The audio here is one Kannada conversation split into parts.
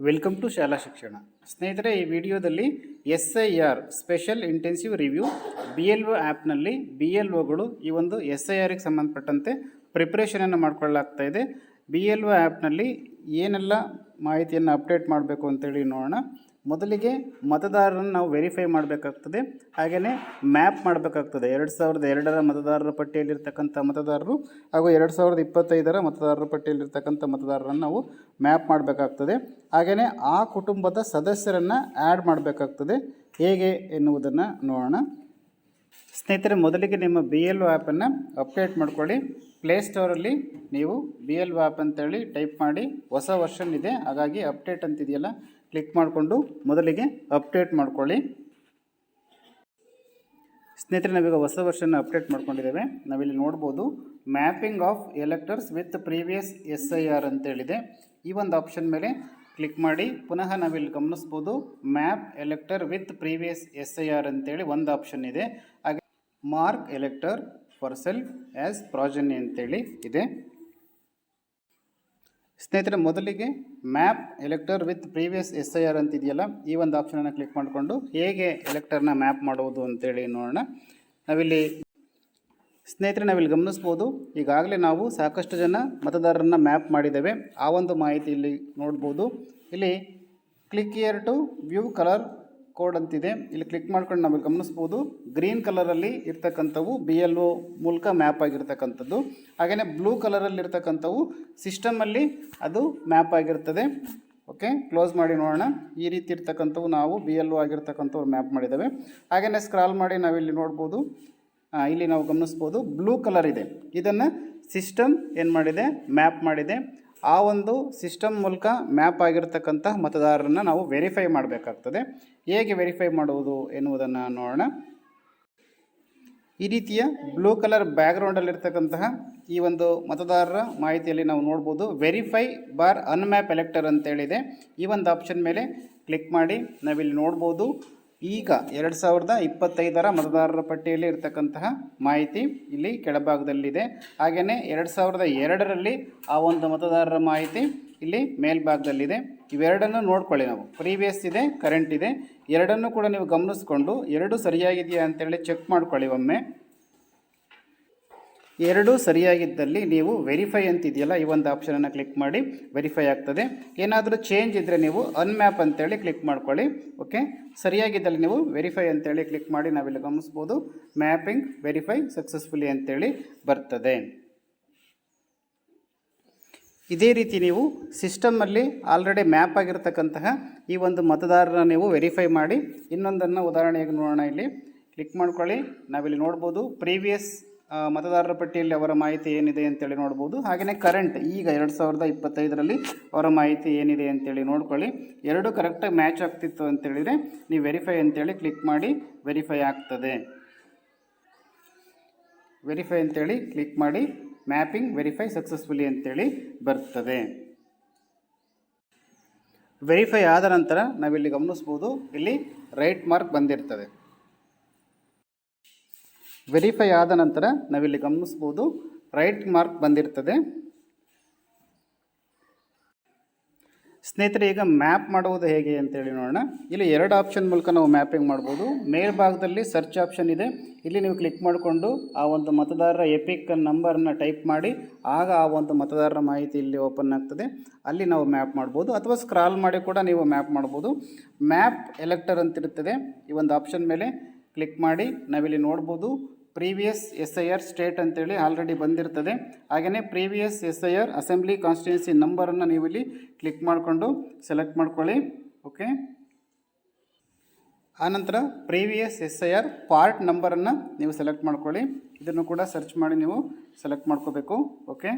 ವೆಲ್ಕಮ್ ಟು ಶಾಲಾ ಶಿಕ್ಷಣ. ಸ್ನೇಹಿತರೆ, ಈ ವಿಡಿಯೋದಲ್ಲಿ S I R special intensive review B L O ಆ್ಯಪ್ನಲ್ಲಿ ಬಿ ಎಲ್ ಒಗಳು ಈ ಒಂದು ಎಸ್ ಐ ಆರಿಗೆ ಸಂಬಂಧಪಟ್ಟಂತೆ ಪ್ರಿಪ್ರೇಷನನ್ನು ಮಾಡ್ಕೊಳ್ಳಲಾಗ್ತಾ ಇದೆ. ಬಿ ಎಲ್ ಒ ಆ್ಯಪ್ನಲ್ಲಿ ಏನೆಲ್ಲ ಮಾಹಿತಿಯನ್ನು ಅಪ್ಡೇಟ್ ಮಾಡಬೇಕು ಅಂತೇಳಿ ನೋಡೋಣ. ಮೊದಲಿಗೆ ಮತದಾರರನ್ನು ನಾವು ವೆರಿಫೈ ಮಾಡಬೇಕಾಗ್ತದೆ. ಹಾಗೆಯೇ ಮ್ಯಾಪ್ ಮಾಡಬೇಕಾಗ್ತದೆ. ಎರಡು ಸಾವಿರದ ಎರಡರ ಮತದಾರರ ಪಟ್ಟಿಯಲ್ಲಿರ್ತಕ್ಕಂಥ ಮತದಾರರು ಹಾಗೂ ಎರಡು ಸಾವಿರದ ಇಪ್ಪತ್ತೈದರ ಮತದಾರರ ಪಟ್ಟಿಯಲ್ಲಿರ್ತಕ್ಕಂಥ ಮತದಾರರನ್ನು ನಾವು ಮ್ಯಾಪ್ ಮಾಡಬೇಕಾಗ್ತದೆ. ಹಾಗೆಯೇ ಆ ಕುಟುಂಬದ ಸದಸ್ಯರನ್ನು ಆ್ಯಡ್ ಮಾಡಬೇಕಾಗ್ತದೆ. ಹೇಗೆ ಎನ್ನುವುದನ್ನು ನೋಡೋಣ. ಸ್ನೇಹಿತರೆ, ಮೊದಲಿಗೆ ನಿಮ್ಮ ಬಿ ಎಲ್ ಒ ಆ್ಯಪನ್ನು ಅಪ್ಡೇಟ್ ಮಾಡ್ಕೊಳ್ಳಿ. ಪ್ಲೇಸ್ಟೋರಲ್ಲಿ ನೀವು ಬಿ ಎಲ್ ಒ ಆ್ಯಪ್ ಅಂತೇಳಿ ಟೈಪ್ ಮಾಡಿ. ಹೊಸ ವರ್ಷನ್ ಇದೆ. ಹಾಗಾಗಿ ಅಪ್ಡೇಟ್ ಅಂತಿದೆಯಲ್ಲ ಕ್ಲಿಕ್ ಮಾಡಿಕೊಂಡು ಮೊದಲಿಗೆ ಅಪ್ಡೇಟ್ ಮಾಡ್ಕೊಳ್ಳಿ. ಸ್ನೇಹಿತರೆ, ನಾವೀಗ ಹೊಸ ವರ್ಷನ ಅಪ್ಡೇಟ್ ಮಾಡ್ಕೊಂಡಿದ್ದೇವೆ. ನಾವಿಲ್ಲಿ ನೋಡ್ಬೋದು, mapping of electors with previous S I R ಅಂತೇಳಿದೆ. ಈ ಒಂದು ಆಪ್ಷನ್ ಮೇಲೆ ಕ್ಲಿಕ್ ಮಾಡಿ, ಪುನಃ ನಾವಿಲ್ಲಿ ಗಮನಿಸ್ಬೋದು, map elector with previous S I R ಅಂತೇಳಿ ಒಂದು ಆಪ್ಷನ್ ಇದೆ. ಹಾಗೆ mark elector for self as progeny ಅಂತೇಳಿ ಇದೆ. ಸ್ನೇಹಿತರೆ, ಮೊದಲಿಗೆ map elector with previous S I R ಅಂತಿದೆಯಲ್ಲ, ಈ ಒಂದು ಆಪ್ಷನನ್ನು ಕ್ಲಿಕ್ ಮಾಡಿಕೊಂಡು ಹೇಗೆ ಎಲೆಕ್ಟರ್ನ ಮ್ಯಾಪ್ ಮಾಡುವುದು ಅಂತೇಳಿ ನೋಡೋಣ. ನಾವಿಲ್ಲಿ ಸ್ನೇಹಿತರೆ, ನಾವಿಲ್ಲಿ ಗಮನಿಸ್ಬೋದು. ಈಗಾಗಲೇ ನಾವು ಸಾಕಷ್ಟು ಜನ ಮತದಾರರನ್ನು ಮ್ಯಾಪ್ ಮಾಡಿದ್ದೇವೆ. ಆ ಒಂದು ಮಾಹಿತಿ ಇಲ್ಲಿ ನೋಡ್ಬೋದು. ಇಲ್ಲಿ click here to view colour code ಅಂತಿದೆ. ಇಲ್ಲಿ ಕ್ಲಿಕ್ ಮಾಡ್ಕೊಂಡು ನಾವು ಗಮನಿಸ್ಬೋದು. ಗ್ರೀನ್ ಕಲರಲ್ಲಿ ಇರ್ತಕ್ಕಂಥವು ಬಿ ಎಲ್ ಒ ಮೂಲಕ ಮ್ಯಾಪ್ ಆಗಿರ್ತಕ್ಕಂಥದ್ದು. ಹಾಗೆಯೇ ಬ್ಲೂ ಕಲರಲ್ಲಿ ಇರ್ತಕ್ಕಂಥವು ಸಿಸ್ಟಮಲ್ಲಿ ಅದು ಮ್ಯಾಪ್ ಆಗಿರ್ತದೆ. ಓಕೆ ಕ್ಲೋಸ್ ಮಾಡಿ ನೋಡೋಣ. ಈ ರೀತಿ ಇರ್ತಕ್ಕಂಥವು ನಾವು ಬಿ ಎಲ್ ಒ ಆಗಿರ್ತಕ್ಕಂಥವ್ರು ಮ್ಯಾಪ್ ಮಾಡಿದ್ದಾವೆ. ಹಾಗೆಯೇ ಸ್ಕ್ರಾಲ್ ಮಾಡಿ ನಾವಿಲ್ಲಿ ನೋಡ್ಬೋದು. ಇಲ್ಲಿ ನಾವು ಗಮನಿಸ್ಬೋದು. ಬ್ಲೂ ಕಲರ್ ಇದೆ. ಇದನ್ನು ಸಿಸ್ಟಮ್ ಏನು ಮಾಡಿದೆ? ಮ್ಯಾಪ್ ಮಾಡಿದೆ. ಆ ಒಂದು ಸಿಸ್ಟಮ್ ಮೂಲಕ ಮ್ಯಾಪ್ ಆಗಿರ್ತಕ್ಕಂಥ ಮತದಾರರನ್ನು ನಾವು ವೆರಿಫೈ ಮಾಡಬೇಕಾಗ್ತದೆ. ಹೇಗೆ ವೆರಿಫೈ ಮಾಡುವುದು ಎನ್ನುವುದನ್ನು ನೋಡೋಣ. ಈ ರೀತಿಯ ಬ್ಲೂ ಕಲರ್ ಬ್ಯಾಕ್ಗ್ರೌಂಡಲ್ಲಿರ್ತಕ್ಕಂತಹ ಈ ಒಂದು ಮತದಾರರ ಮಾಹಿತಿಯಲ್ಲಿ ನಾವು ನೋಡ್ಬೋದು. ವೆರಿಫೈ ಬಾರ್ ಅನ್ಮ್ಯಾಪ್ ಎಲೆಕ್ಟರ್ ಅಂತೇಳಿದೆ. ಈ ಒಂದು ಆಪ್ಷನ್ ಮೇಲೆ ಕ್ಲಿಕ್ ಮಾಡಿ ನಾವಿಲ್ಲಿ ನೋಡ್ಬೋದು. ಈಗ ಎರಡು ಸಾವಿರದ ಇಪ್ಪತ್ತೈದರ ಮತದಾರರ ಪಟ್ಟಿಯಲ್ಲಿ ಇರತಕ್ಕಂತಹ ಮಾಹಿತಿ ಇಲ್ಲಿ ಕೆಳಭಾಗದಲ್ಲಿದೆ. ಹಾಗೆಯೇ ಎರಡು ಸಾವಿರದ ಎರಡರಲ್ಲಿ ಆ ಒಂದು ಮತದಾರರ ಮಾಹಿತಿ ಇಲ್ಲಿ ಮೇಲ್ಭಾಗದಲ್ಲಿದೆ. ಇವೆರಡನ್ನು ನೋಡ್ಕೊಳ್ಳಿ ನಾವು. ಪ್ರೀವಿಯಸ್ ಇದೆ, ಕರೆಂಟ್ ಇದೆ. ಎರಡನ್ನೂ ಕೂಡ ನೀವು ಗಮನಿಸ್ಕೊಂಡು ಎರಡು ಸರಿಯಾಗಿದೆಯಾ ಅಂತೇಳಿ ಚೆಕ್ ಮಾಡ್ಕೊಳ್ಳಿ ಒಮ್ಮೆ. ಎರಡೂ ಸರಿಯಾಗಿದ್ದಲ್ಲಿ ನೀವು ವೆರಿಫೈ ಅಂತಿದೆಯಲ್ಲ, ಈ ಒಂದು ಆಪ್ಷನನ್ನು ಕ್ಲಿಕ್ ಮಾಡಿ ವೆರಿಫೈ ಆಗ್ತದೆ. ಏನಾದರೂ ಚೇಂಜ್ ಇದ್ದರೆ ನೀವು ಅನ್ಮ್ಯಾಪ್ ಅಂತೇಳಿ ಕ್ಲಿಕ್ ಮಾಡ್ಕೊಳ್ಳಿ ಓಕೆ ಸರಿಯಾಗಿದ್ದಲ್ಲಿ ನೀವು ವೆರಿಫೈ ಅಂತೇಳಿ ಕ್ಲಿಕ್ ಮಾಡಿ ನಾವಿಲ್ಲಿ ಗಮನಿಸ್ಬೋದು. ಮ್ಯಾಪಿಂಗ್ ವೆರಿಫೈ ಸಕ್ಸಸ್ಫುಲಿ ಅಂತೇಳಿ ಬರ್ತದೆ. ಇದೇ ರೀತಿ ನೀವು ಸಿಸ್ಟಮಲ್ಲಿ ಆಲ್ರೆಡಿ ಮ್ಯಾಪ್ ಆಗಿರ್ತಕ್ಕಂತಹ ಈ ಒಂದು ಮತದಾರರ ನೀವು ವೆರಿಫೈ ಮಾಡಿ. ಇನ್ನೊಂದನ್ನು ಉದಾಹರಣೆಗೆ ನೋಡೋಣ ಇಲ್ಲಿ. ಕ್ಲಿಕ್ ಮಾಡ್ಕೊಳ್ಳಿ. ನಾವಿಲ್ಲಿ ನೋಡ್ಬೋದು ಪ್ರೀವಿಯಸ್ ಮತದಾರರ ಪಟ್ಟಿಯಲ್ಲಿ ಅವರ ಮಾಹಿತಿ ಏನಿದೆ ಅಂತೇಳಿ ನೋಡ್ಬೋದು. ಹಾಗೆಯೇ ಕರೆಂಟ್ ಈಗ ಎರಡು ಸಾವಿರದ ಇಪ್ಪತ್ತೈದರಲ್ಲಿ ಅವರ ಮಾಹಿತಿ ಏನಿದೆ ಅಂತೇಳಿ ನೋಡ್ಕೊಳ್ಳಿ. ಎರಡು ಕರೆಕ್ಟಾಗಿ ಮ್ಯಾಚ್ ಆಗ್ತಿತ್ತು ಅಂತೇಳಿದರೆ ನೀವು ವೆರಿಫೈ ಅಂತೇಳಿ ಕ್ಲಿಕ್ ಮಾಡಿ ವೆರಿಫೈ ಆಗ್ತದೆ. ವೆರಿಫೈ ಅಂತೇಳಿ ಕ್ಲಿಕ್ ಮಾಡಿ ಮ್ಯಾಪಿಂಗ್ ವೆರಿಫೈ ಸಕ್ಸಸ್ಫುಲಿ ಅಂತೇಳಿ ಬರ್ತದೆ. ವೆರಿಫೈ ಆದ ನಂತರ ನಾವಿಲ್ಲಿ ಗಮನಿಸ್ಬೋದು. ಇಲ್ಲಿ ರೈಟ್ ಮಾರ್ಕ್ ಬಂದಿರ್ತದೆ. ವೆರಿಫೈ ಆದ ನಂತರ ನಾವಿಲ್ಲಿ ಗಮನಿಸ್ಬೋದು ರೈಟ್ ಮಾರ್ಕ್ ಬಂದಿರ್ತದೆ. ಸ್ನೇಹಿತರೆ, ಈಗ ಮ್ಯಾಪ್ ಮಾಡುವುದು ಹೇಗೆ ಅಂತೇಳಿ ನೋಡೋಣ. ಇಲ್ಲಿ ಎರಡು ಆಪ್ಷನ್ ಮೂಲಕ ನಾವು ಮ್ಯಾಪಿಂಗ್ ಮಾಡ್ಬೋದು. ಮೇಲ್ಭಾಗದಲ್ಲಿ ಸರ್ಚ್ ಆಪ್ಷನ್ ಇದೆ. ಇಲ್ಲಿ ನೀವು ಕ್ಲಿಕ್ ಮಾಡಿಕೊಂಡು ಆ ಒಂದು ಮತದಾರರ ಎಪಿಕ್ ನಂಬರನ್ನು ಟೈಪ್ ಮಾಡಿ, ಆಗ ಆ ಒಂದು ಮತದಾರರ ಮಾಹಿತಿ ಇಲ್ಲಿ ಓಪನ್ ಆಗ್ತದೆ. ಅಲ್ಲಿ ನಾವು ಮ್ಯಾಪ್ ಮಾಡ್ಬೋದು. ಅಥವಾ ಸ್ಕ್ರಾಲ್ ಮಾಡಿ ಕೂಡ ನೀವು ಮ್ಯಾಪ್ ಮಾಡ್ಬೋದು. ಮ್ಯಾಪ್ ಎಲೆಕ್ಟರ್ ಅಂತಿರುತ್ತದೆ. ಈ ಒಂದು ಆಪ್ಷನ್ ಮೇಲೆ ಕ್ಲಿಕ್ ಮಾಡಿ ನಾವಿಲ್ಲಿ ನೋಡ್ಬೋದು previous S I R state ಅಂತೇಳಿ ಆಲ್ರೆಡಿ ಬಂದಿರ್ತದೆ. ಹಾಗೆಯೇ previous S I R assembly constituency ನಂಬರನ್ನು ನೀವು ಇಲ್ಲಿ ಕ್ಲಿಕ್ ಮಾಡಿಕೊಂಡು ಸೆಲೆಕ್ಟ್ ಮಾಡ್ಕೊಳ್ಳಿ. ಓಕೆ? ಆನಂತರ previous S I R part ನಂಬರನ್ನು ನೀವು ಸೆಲೆಕ್ಟ್ ಮಾಡ್ಕೊಳ್ಳಿ. ಇದನ್ನು ಕೂಡ ಸರ್ಚ್ ಮಾಡಿ ನೀವು ಸೆಲೆಕ್ಟ್ ಮಾಡ್ಕೋಬೇಕು. ಓಕೆ?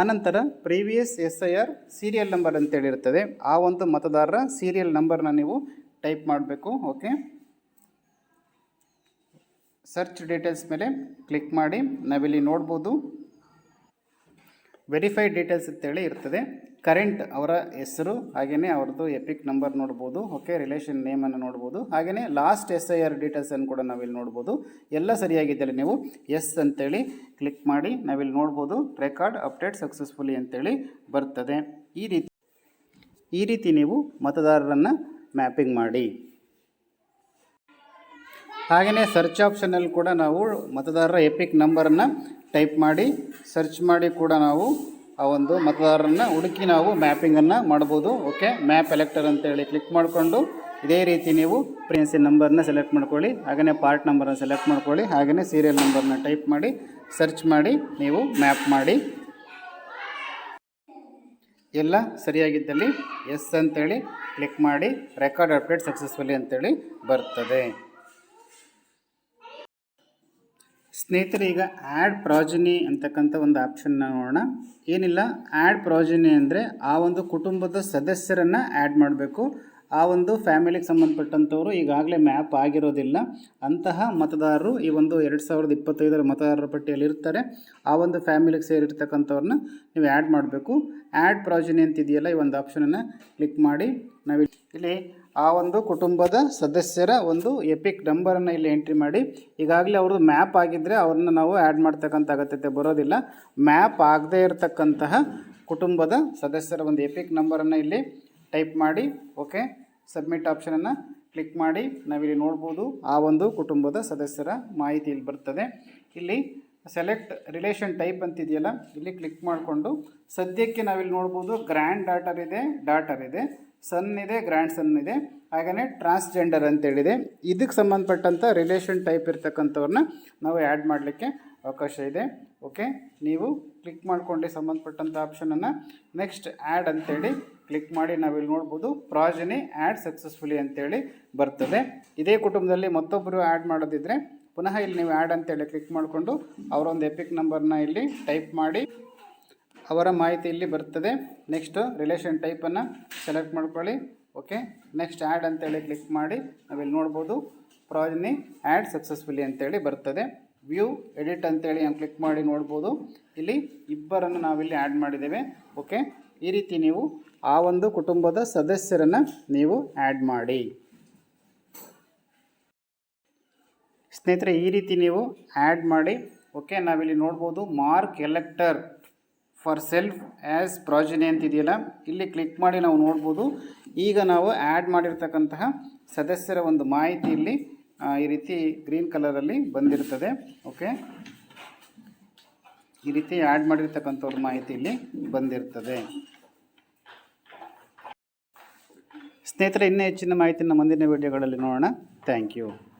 ಆನಂತರ previous S I R serial number ಅಂತೇಳಿರ್ತದೆ. ಆ ಒಂದು ಮತದಾರರ ಸೀರಿಯಲ್ ನಂಬರ್ನ ನೀವು ಟೈಪ್ ಮಾಡಬೇಕು, ಓಕೆ? ಸರ್ಚ್ ಡೀಟೇಲ್ಸ್ ಮೇಲೆ ಕ್ಲಿಕ್ ಮಾಡಿ, ನಾವಿಲ್ಲಿ ನೋಡ್ಬೋದು. ವೆರಿಫೈಡ್ ಡೀಟೇಲ್ಸ್ ಅಂತೇಳಿ ಇರ್ತದೆ. ಕರೆಂಟ್ ಅವರ ಹೆಸರು ಹಾಗೆಯೇ ಅವ್ರದ್ದು ಎಪಿಕ್ ನಂಬರ್ ನೋಡ್ಬೋದು, ಓಕೆ? ರಿಲೇಷನ್ ನೇಮನ್ನು ನೋಡ್ಬೋದು. ಹಾಗೆಯೇ ಲಾಸ್ಟ್ ಎಸ್ ಐ ಆರ್ ಡೀಟೇಲ್ಸನ್ನು ಕೂಡ ನಾವಿಲ್ಲಿ ನೋಡ್ಬೋದು. ಎಲ್ಲ ಸರಿಯಾಗಿದ್ದಲ್ಲಿ ನೀವು ಎಸ್ ಅಂತೇಳಿ ಕ್ಲಿಕ್ ಮಾಡಿ, ನಾವಿಲ್ಲಿ ನೋಡ್ಬೋದು. ರೆಕಾರ್ಡ್ ಅಪ್ಡೇಟ್ ಸಕ್ಸಸ್ಫುಲಿ ಅಂತೇಳಿ ಬರ್ತದೆ. ಈ ರೀತಿ ಈ ರೀತಿ ನೀವು ಮತದಾರರನ್ನು ಮ್ಯಾಪಿಂಗ್ ಮಾಡಿ. ಹಾಗೆಯೇ ಸರ್ಚ್ ಆಪ್ಷನಲ್ಲಿ ಕೂಡ ನಾವು ಮತದಾರರ ಎಪಿಕ್ ನಂಬರನ್ನು ಟೈಪ್ ಮಾಡಿ ಸರ್ಚ್ ಮಾಡಿ ಕೂಡ ನಾವು ಆ ಒಂದು ಮತದಾರರನ್ನು ಹುಡುಕಿ ನಾವು ಮ್ಯಾಪಿಂಗನ್ನು ಮಾಡ್ಬೋದು. ಓಕೆ ಮ್ಯಾಪ್ ಎಲೆಕ್ಟರ್ ಅಂತೇಳಿ ಕ್ಲಿಕ್ ಮಾಡಿಕೊಂಡು ಇದೇ ರೀತಿ ನೀವು ಪ್ರಿನ್ಸಿ ನಂಬರ್ನ ಸೆಲೆಕ್ಟ್ ಮಾಡ್ಕೊಳ್ಳಿ. ಹಾಗೆಯೇ ಪಾರ್ಟ್ ನಂಬರನ್ನು ಸೆಲೆಕ್ಟ್ ಮಾಡ್ಕೊಳ್ಳಿ. ಹಾಗೆಯೇ ಸೀರಿಯಲ್ ನಂಬರ್ನ ಟೈಪ್ ಮಾಡಿ ಸರ್ಚ್ ಮಾಡಿ ನೀವು ಮ್ಯಾಪ್ ಮಾಡಿ. ಎಲ್ಲ ಸರಿಯಾಗಿದ್ದಲ್ಲಿ ಎಸ್ ಅಂತೇಳಿ ಕ್ಲಿಕ್ ಮಾಡಿ ರೆಕಾರ್ಡ್ ಅಪ್ಡೇಟ್ ಸಕ್ಸಸ್ಫುಲಿ ಅಂತೇಳಿ ಬರ್ತದೆ. ಸ್ನೇಹಿತರೆ, ಈಗ ಆ್ಯಡ್ ಪ್ರಾಜಿನಿ ಅಂತಕ್ಕಂಥ ಒಂದು ಆಪ್ಷನ್ನ ನೋಡೋಣ. ಏನಿಲ್ಲ ಆ್ಯಡ್ ಪ್ರಾಜಿನಿ ಅಂದರೆ ಆ ಒಂದು ಕುಟುಂಬದ ಸದಸ್ಯರನ್ನು ಆ್ಯಡ್ ಮಾಡಬೇಕು. ಆ ಒಂದು ಫ್ಯಾಮಿಲಿಗೆ ಸಂಬಂಧಪಟ್ಟಂಥವರು ಈಗಾಗಲೇ ಮ್ಯಾಪ್ ಆಗಿರೋದಿಲ್ಲ. ಅಂತಹ ಮತದಾರರು ಈ ಒಂದು ಎರಡು ಸಾವಿರದ ಇಪ್ಪತ್ತೈದರ ಮತದಾರರ ಪಟ್ಟಿಯಲ್ಲಿ ಇರ್ತಾರೆ. ಆ ಒಂದು ಫ್ಯಾಮಿಲಿಗೆ ಸೇರಿರ್ತಕ್ಕಂಥವ್ರನ್ನ ನೀವು ಆ್ಯಡ್ ಮಾಡಬೇಕು. ಆ್ಯಡ್ ಪ್ರಾಜಿನಿ ಅಂತಿದೆಯಲ್ಲ, ಈ ಒಂದು ಆಪ್ಷನನ್ನು ಕ್ಲಿಕ್ ಮಾಡಿ. ನಾವು ಇಲ್ಲಿ ಆ ಒಂದು ಕುಟುಂಬದ ಸದಸ್ಯರ ಒಂದು ಎಪಿಕ್ ನಂಬರನ್ನು ಇಲ್ಲಿ ಎಂಟ್ರಿ ಮಾಡಿ. ಈಗಾಗಲೇ ಅವರು ಮ್ಯಾಪ್ ಆಗಿದ್ದರೆ ಅವ್ರನ್ನ ನಾವು ಆ್ಯಡ್ ಮಾಡ್ತಕ್ಕಂಥ ಅಗತ್ಯತೆ ಬರೋದಿಲ್ಲ. ಮ್ಯಾಪ್ ಆಗದೇ ಇರತಕ್ಕಂತಹ ಕುಟುಂಬದ ಸದಸ್ಯರ ಒಂದು ಎಪಿಕ್ ನಂಬರನ್ನು ಇಲ್ಲಿ ಟೈಪ್ ಮಾಡಿ ಓಕೆ ಸಬ್ಮಿಟ್ ಆಪ್ಷನನ್ನು ಕ್ಲಿಕ್ ಮಾಡಿ ನಾವಿಲ್ಲಿ ನೋಡ್ಬೋದು ಆ ಒಂದು ಕುಟುಂಬದ ಸದಸ್ಯರ ಮಾಹಿತಿ ಇಲ್ಲಿ ಬರ್ತದೆ. ಇಲ್ಲಿ ಸೆಲೆಕ್ಟ್ ರಿಲೇಷನ್ ಟೈಪ್ ಅಂತಿದೆಯಲ್ಲ, ಇಲ್ಲಿ ಕ್ಲಿಕ್ ಮಾಡಿಕೊಂಡು ಸದ್ಯಕ್ಕೆ ನಾವಿಲ್ಲಿ ನೋಡ್ಬೋದು ಗ್ರ್ಯಾಂಡ್ ಡಾಟರ್ ಇದೆ ಡಾಟರ್ ಇದೆ ಸನ್ ಇದೆ ಗ್ರ್ಯಾಂಡ್ ಸನ್ ಇದೆ ಹಾಗೆಯೇ ಟ್ರಾನ್ಸ್ಜೆಂಡರ್ ಅಂತೇಳಿದೆ. ಇದಕ್ಕೆ ಸಂಬಂಧಪಟ್ಟಂಥ ರಿಲೇಷನ್ ಟೈಪ್ ಇರ್ತಕ್ಕಂಥವ್ರನ್ನ ನಾವು ಆ್ಯಡ್ ಮಾಡಲಿಕ್ಕೆ ಅವಕಾಶ ಇದೆ. ಓಕೆ ನೀವು ಕ್ಲಿಕ್ ಮಾಡಿಕೊಂಡು ಸಂಬಂಧಪಟ್ಟಂಥ ಆಪ್ಷನನ್ನು ನೆಕ್ಸ್ಟ್ ಆ್ಯಡ್ ಅಂತೇಳಿ ಕ್ಲಿಕ್ ಮಾಡಿ ನಾವಿಲ್ಲಿ ನೋಡ್ಬೋದು ಪ್ರಾಜನಿ ಆ್ಯಡ್ ಸಕ್ಸಸ್ಫುಲಿ ಅಂತೇಳಿ ಬರ್ತದೆ. ಇದೇ ಕುಟುಂಬದಲ್ಲಿ ಮತ್ತೊಬ್ಬರು ಆ್ಯಡ್ ಮಾಡೋದಿದ್ರೆ ಪುನಃ ಇಲ್ಲಿ ನೀವು ಆ್ಯಡ್ ಅಂತೇಳಿ ಕ್ಲಿಕ್ ಮಾಡಿಕೊಂಡು ಅವರೊಂದು ಎಪಿಕ್ ನಂಬರ್ನ ಇಲ್ಲಿ ಟೈಪ್ ಮಾಡಿ ಅವರ ಮಾಹಿತಿ ಇಲ್ಲಿ ಬರ್ತದೆ. ನೆಕ್ಸ್ಟ್ ರಿಲೇಷನ್ ಟೈಪನ್ನು ಸೆಲೆಕ್ಟ್ ಮಾಡ್ಕೊಳ್ಳಿ. ಓಕೆ ನೆಕ್ಸ್ಟ್ ಆ್ಯಡ್ ಅಂತೇಳಿ ಕ್ಲಿಕ್ ಮಾಡಿ ನಾವಿಲ್ಲಿ ನೋಡ್ಬೋದು ಪ್ರಾಜನಿ ಆ್ಯಡ್ ಸಕ್ಸಸ್ಫುಲಿ ಅಂತೇಳಿ ಬರ್ತದೆ. ವ್ಯೂ ಎಡಿಟ್ ಅಂತೇಳಿ ನಾನು ಕ್ಲಿಕ್ ಮಾಡಿ ನೋಡ್ಬೋದು. ಇಲ್ಲಿ ಇಬ್ಬರನ್ನು ನಾವಿಲ್ಲಿ ಆ್ಯಡ್ ಮಾಡಿದ್ದೇವೆ. ಓಕೆ ಈ ರೀತಿ ನೀವು ಆ ಒಂದು ಕುಟುಂಬದ ಸದಸ್ಯರನ್ನು ನೀವು ಆ್ಯಡ್ ಮಾಡಿ. ಸ್ನೇಹಿತರೆ, ಈ ರೀತಿ ನೀವು ಆ್ಯಡ್ ಮಾಡಿ. ಓಕೆ ನಾವಿಲ್ಲಿ ನೋಡ್ಬೋದು mark elector for self as progeny ಅಂತಿದೆಯಲ್ಲ, ಇಲ್ಲಿ ಕ್ಲಿಕ್ ಮಾಡಿ ನಾವು ನೋಡ್ಬೋದು. ಈಗ ನಾವು ಆ್ಯಡ್ ಮಾಡಿರ್ತಕ್ಕಂತಹ ಸದಸ್ಯರ ಒಂದು ಮಾಹಿತಿ ಇಲ್ಲಿ ಈ ರೀತಿ ಗ್ರೀನ್ ಕಲರಲ್ಲಿ ಬಂದಿರ್ತದೆ ಓಕೆ ಈ ರೀತಿ ಆ್ಯಡ್ ಮಾಡಿರ್ತಕ್ಕಂಥವ್ರ ಮಾಹಿತಿ ಇಲ್ಲಿ ಬಂದಿರ್ತದೆ. ಸ್ನೇಹಿತರೆ ಇನ್ನೂ ಹೆಚ್ಚಿನ ಮಾಹಿತಿನ ಮುಂದಿನ ವಿಡಿಯೋಗಳಲ್ಲಿ ನೋಡೋಣ. Thank you.